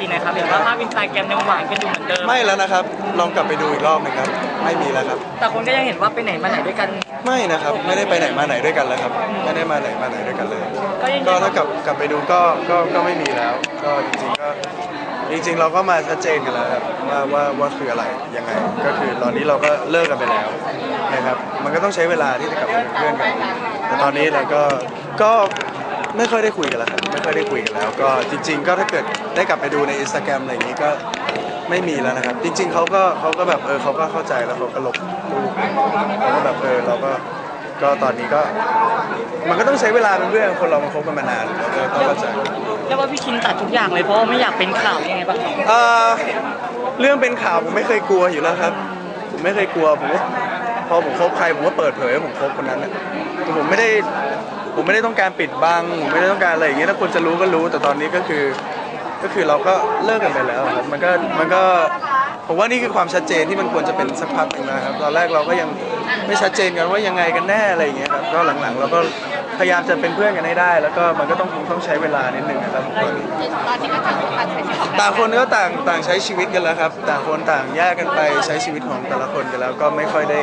จีนะครับเห็นว่าภาพอินสตาแกรมยังหวานกันอยู่เหมือนเดิมไม่แล้วนะครับ ลองกลับไปดูอีกรอบหนึงครับ ไม่มีแล้วครับ แต่คนก็ยังเห็นว่าไปไหนมาไหนด้วยกัน ไม่นะครับ ไม่ได้ไปไหนมาไหนด้วยกันแล้วครับ ไม่ได้มาไหนมาไหนด้วยกันเลย ก็ยังก็ถ้ากลับกลับไปดูก็ก็ก็ไม่มีแล้ว ก็จริงๆก็จริงๆเราก็มาชัดเจนกันแล้วครับว่าว่าว่าคืออะไรยังไง ก็คือตอนนี้เราก็เลิกกันไปแล้วนะครับ มันก็ต้องใช้เวลาที่จะกลับมาเป็นเพื่อนกัน แต่ตอนนี้เราก็ก็ ไม่ค่อยได้คุยกันแล้วครับไม่ค่อยได้คุยกันแล้ว ก็จริง ๆ ก็ถ้าเกิดได้กลับไปดูในอินสตาแกรมอะไรอย่างนี้ก็ไม่มีแล้วนะครับ จริง ๆเขาก็เขาก็แบบเออเขาก็เข้าใจแล้วเขาก็ลบรูปเขาก็แบบเออเราก็ก็ตอนนี้ก็ มันก็ต้องใช้เวลาเป็นเพื่อนคนเรามาคบกันมานานเราก็ต้องเข้าใจ เรียกว่าพี่คินตัดทุกอย่างเลยเพราะว่าไม่อยากเป็นข่าวยังไงบ้างครับเอ่อเรื่องเป็นข่าวผมไม่เคยกลัวอยู่แล้วครับ ผมไม่เคยกลัวผมว่าพอผมคบใครผมก็เปิดเผยว่าผมคบคนนั้นนะผมไม่ได้ ผมไม่ได้ต้องการปิดบังผมไม่ได้ต้องการอะไรอย่างเงี้ยถ้าคนจะรู้ก็รู้แต่ตอนนี้ก็คือ ก็คือเราก็เลิกกันไปแล้วครับมันก็มันก็ผมว่านี่คือความชัดเจนที่มันควรจะเป็นสักพักหนึ่งแล้วครับตอนแรกเราก็ยังไม่ชัดเจนกันว่ายังไงกันแน่อะไรอย่างเงี้ยครับก็หลังๆเราก็พยายามจะเป็นเพื่อนกันให้ได้ แล้วก็มันก็ต้องคงต้องใช้เวลานิดนึงนะครับตอนนี้ตอนนี้ก็ต่างคนต่างใช้ชีวิตของต่างคนก็ต่างต่างใช้ชีวิตกันแล้วครับ ต่างคนต่างแยกกันไปใช้ชีวิตของแต่ละคนกันแล้วก็ไม่ค่อยได้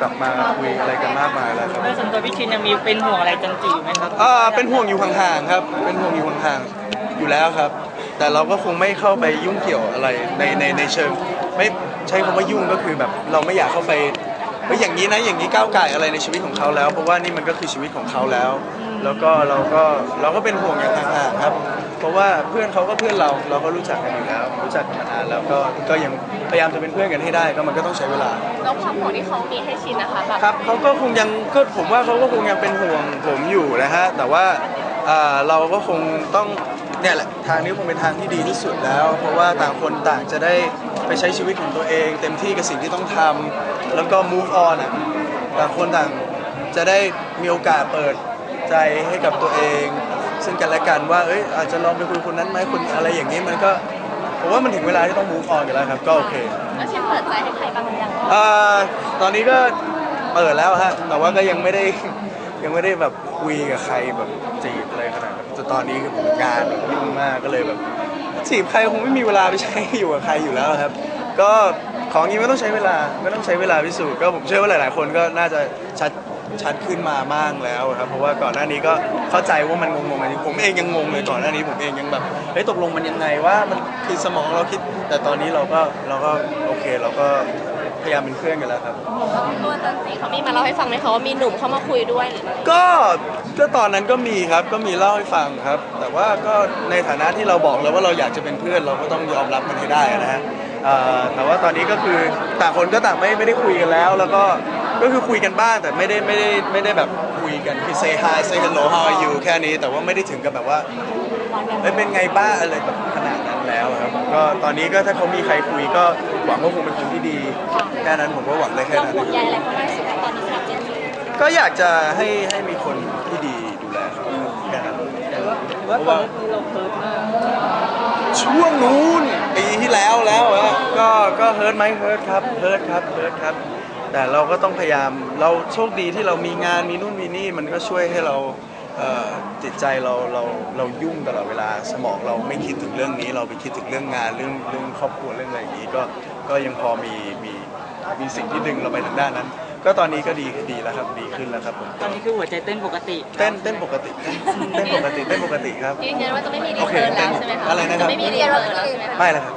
กลับมาคุยอะไรกันมากมายแล้วครับ แล้วส่วนตัวพี่คินยังมีเป็นห่วงอะไรจันจีอยู่ไหมครับอ่าเป็นห่วงอยู่ห่างๆครับ เป็นห่วงอยู่ห่างๆอยู่แล้วครับ แต่เราก็คงไม่เข้าไปยุ่งเกี่ยวอะไรในในในเชิง ไม่ใช้คำว่ายุ่งก็คือแบบเราไม่อยากเข้าไป เฮ้ยอย่างนี้นะอย่างนี้ก้าวไก่อะไรในชีวิตของเขาแล้ว เพราะว่านี่มันก็คือชีวิตของเขาแล้ว แล้วก็เราก็เราก็เป็นห่วงอย่างห่างๆครับ เพราะว่าเพื่อนเขาก็เพื่อนเราเราก็รู้จักกันอยู่แล้ว รู้จักกันมานานแล้วก็ก็ยังพยายามจะเป็นเพื่อนกันให้ได้ก็มันก็ต้องใช้เวลา แล้วความห่วงที่เขามีให้ชินนะคะแบบครับเขาก็คงยังก็ผมว่าเขาก็คงยังเป็นห่วงผมอยู่นะฮะแต่ว่าอ่าเราก็คงต้อง เนี่ยแหละทางนี้คงเป็นทางที่ดีที่สุดแล้ว เพราะว่าต่างคนต่างจะได้ไปใช้ชีวิตของตัวเอง เต็มที่กับสิ่งที่ต้องทำแล้วก็ move on อะต่างคนต่างจะได้มีโอกาสเปิดใจให้กับตัวเอง ซึ่งกันและกันว่าเอ้ยอาจจะลองไปคุยคนนั้นไหมคนอะไรอย่างนี้มันก็ผมว่ามันถึงเวลาที่ต้อง move on กันแล้วครับก็โอเค แล้วชินเปิดใจให้ใครบ้างหรือยังเอ่อตอนนี้ก็เปิดแล้วฮะ แต่ว่าก็ยังไม่ได้ ยังไม่ได้แบบคุยกับใครแบบจีบอะไรขนาดนั้น แต่ตอนนี้คือผมงานยุ่งมากก็เลยแบบจีบใครคงไม่มีเวลาไปใช้อยู่กับใครอยู่แล้วครับ ก็ของนี้ไม่ต้องใช้เวลาไม่ต้องใช้เวลาพิสูจน์ก็ผมเชื่อว่าหลาย ๆ คนก็น่าจะชัดชัดขึ้นมามากแล้วครับเพราะว่าก่อนหน้านี้ก็เข้าใจว่ามันงงๆอันนี้ผมเองยังงงเลยก่อนหน้านี้ผมเองยังแบบเฮ้ยตกลงมันยังไงว่ามันคือสมองเราคิด แต่ตอนนี้เราก็เราก็โอเคเราก็ ยายามเป็นเพื่อนกันแล้วครับ ตัวจันจีเขามีมาเล่าให้ฟังไหมคะว่ามีหนุ่มเข้ามาคุยด้วยหรืออะไรก็ก็ตอนนั้นก็มีครับก็มีเล่าให้ฟังครับ แต่ว่าก็ในฐานะที่เราบอกแล้วว่าเราอยากจะเป็นเพื่อนเราก็ต้องยอมรับมันให้ได้นะฮะเอ่อแต่ว่าตอนนี้ก็คือต่างคนก็ต่างไม่ไม่ได้คุยกันแล้ว แล้วก็ก็คือคุยกันบ้างแต่ไม่ได้ไม่ได้ไม่ได้แบบคุยกันคือ say hi say hello how are you แค่นี้แต่ว่าไม่ได้ถึงกับแบบว่าเอ้ยเป็นไงบ้างอะไรแบบขนาดนั้น แล้วครับก็ตอนนี้ก็ถ้าเขามีใครคุยก็หวังว่าคงเป็นคนที่ดีแค่นั้นผมก็หวังได้แค่เรานั้นห่วงใยอะไรเขามากที่สุดคะตอนนี้สำหรับเจนจีก็อยากจะให้ให้มีคนที่ดีดูแลเขาครับแค่นั้นว่าตอนนี้เราเพิร์ทมากช่วงนู้นปีที่แล้วแล้วอะก็ก็เฮิร์ตไหมเฮิร์ตครับเฮิร์ตครับเฮิร์ตครับ แต่เราก็ต้องพยายามเราโชคดีที่เรามีงานมีนู่นมีนี่มันก็ช่วยให้เราเอ่อ จิตใจเราเราเรายุ่งตลอดเวลา สมองเราไม่คิดถึงเรื่องนี้ เราไปคิดถึงเรื่องงานเรื่องเรื่องครอบครัวเรื่องอะไรอย่างนี้ก็ก็ยังพอมีมีมีสิ่งที่ดึงเราไปทางด้านนั้น ก็ตอนนี้ก็ดีดีแล้วครับดีขึ้นแล้วครับผมตอนนี้คือหัวใจเต้นปกติ เต้นเต้นปกติเต้นปกติเต้นปกติครับยืนยันว่าจะไม่มีรีโอเคเทิร์นแล้วใช่ไหมคะอะไรนะครับจะไม่มีรีเทิร์นแล้วใช่ไหมคะไม่แล้วครับ